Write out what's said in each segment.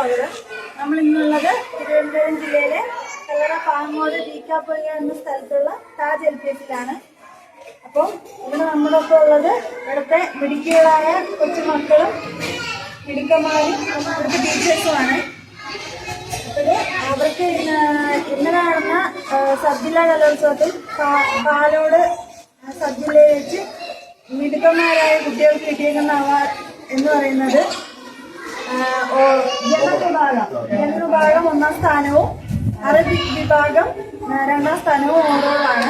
സ്വാഗതം നമ്മൾ ഇന്നുള്ളത് തിരുവനന്തപുരം ജില്ലയിലെ കല്ലറ പാങ്ങോട് തീക്കാപ്പുഴ എന്ന സ്ഥലത്തുള്ള താജ് എൽ പി എസിലാണ്. അപ്പോൾ ഇവിടെ നമ്മളൊക്കെ ഉള്ളത് ഇവിടുത്തെ മിടുക്കികളായ കൊച്ചു മക്കളും മിടുക്കന്മാരും ഇവിടുത്തെ ടീച്ചേഴ്സുമാണ്. അപ്പോൾ അവർക്ക് ഇന്ന് ഇന്ന് നടന്ന സബ് ജില്ലാ കലോത്സവത്തിൽ പാലോട് സബ് ജില്ലയിൽ വെച്ച് മിടുക്കന്മാരായ കുട്ടികൾക്ക് കിട്ടിയേക്കുന്ന അവാർഡ് എന്ന് പറയുന്നത് ജനറൽ വിഭാഗം ജനറൽ വിഭാഗം ഒന്നാം സ്ഥാനവും അറബിക് വിഭാഗം രണ്ടാം സ്ഥാനവും ഓരോളാണ്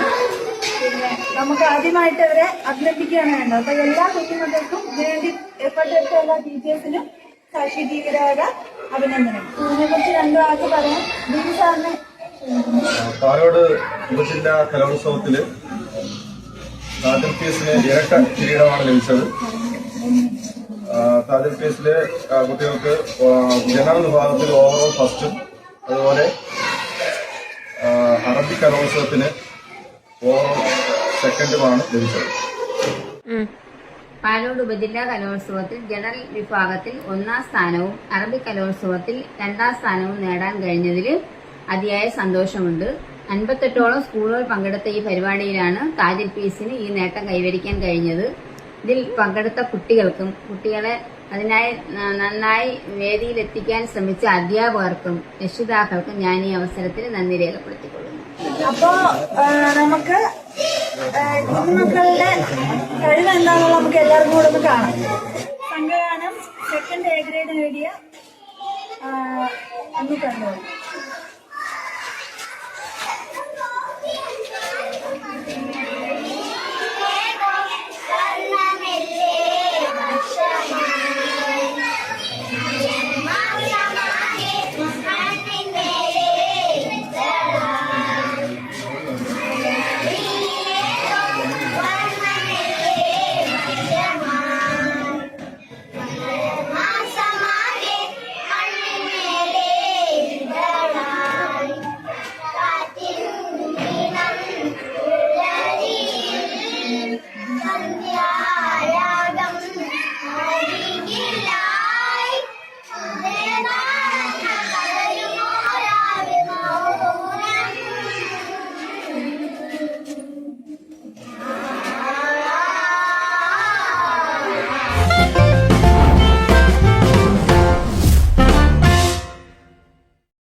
പിന്നെ നമുക്ക് ആദ്യമായിട്ട് അവരെ അഭിനന്ദിക്കുകയാണ് വേണ്ടത്. അപ്പൊ എല്ലാ കുട്ടികൾക്കും ഇതിനുവേണ്ടി എഫർട്ട് എടുത്ത എല്ലാ ടീച്ചേഴ്സിനും സാക്ഷി ടിവിയുടെ അഭിനന്ദനം ഇതിനെ കുറിച്ച് രണ്ടു ആൾക്ക് പറയാം. ദീപു സാറിന് പാലോട് ഉപജില്ലാ കലോത്സവത്തിൽ പീസിന് ഇരട്ട കിരീടമാണ് ലഭിച്ചത്. താജൽ ആ, കുട്ടികൾക്ക് ജനറൽ വിഭാഗത്തിൽ ഓവറോൾ ഫസ്റ്റും അതുപോലെ അറബി കലോത്സവത്തിന് ഓവറോൾ സെക്കൻഡുമാണ് ലഭിച്ചത്. പാലോട് ഉപജില്ലാ കലോത്സവത്തിൽ ജനറൽ വിഭാഗത്തിൽ ഒന്നാം സ്ഥാനവും അറബി കലോത്സവത്തിൽ രണ്ടാം സ്ഥാനവും നേടാൻ കഴിഞ്ഞതിൽ അതിയായ സന്തോഷമുണ്ട്. അൻപത്തെട്ടോളം സ്കൂളുകൾ പങ്കെടുത്ത ഈ പരിപാടിയിലാണ് താജിൽ പീസിന് ഈ നേട്ടം കൈവരിക്കാൻ കഴിഞ്ഞത്. ഇതിൽ പങ്കെടുത്ത കുട്ടികൾക്കും കുട്ടികളെ അതിനായി നന്നായി വേദിയിലെത്തിക്കാൻ ശ്രമിച്ച അധ്യാപകർക്കും രക്ഷിതാക്കൾക്കും ഞാൻ ഈ അവസരത്തിൽ നന്ദി രേഖപ്പെടുത്തിക്കൊള്ളുന്നു. അപ്പോ നമുക്ക് കുഞ്ഞുമക്കളുടെ കഴിവ് എന്താണെന്ന് നമുക്ക് എല്ലാവർക്കും കൂടെ ഒന്ന് കാണാം. സംഘഗാനം സെക്കൻഡ് എ ഗ്രേഡ് നേടിയ അന്ന് കണ്ടു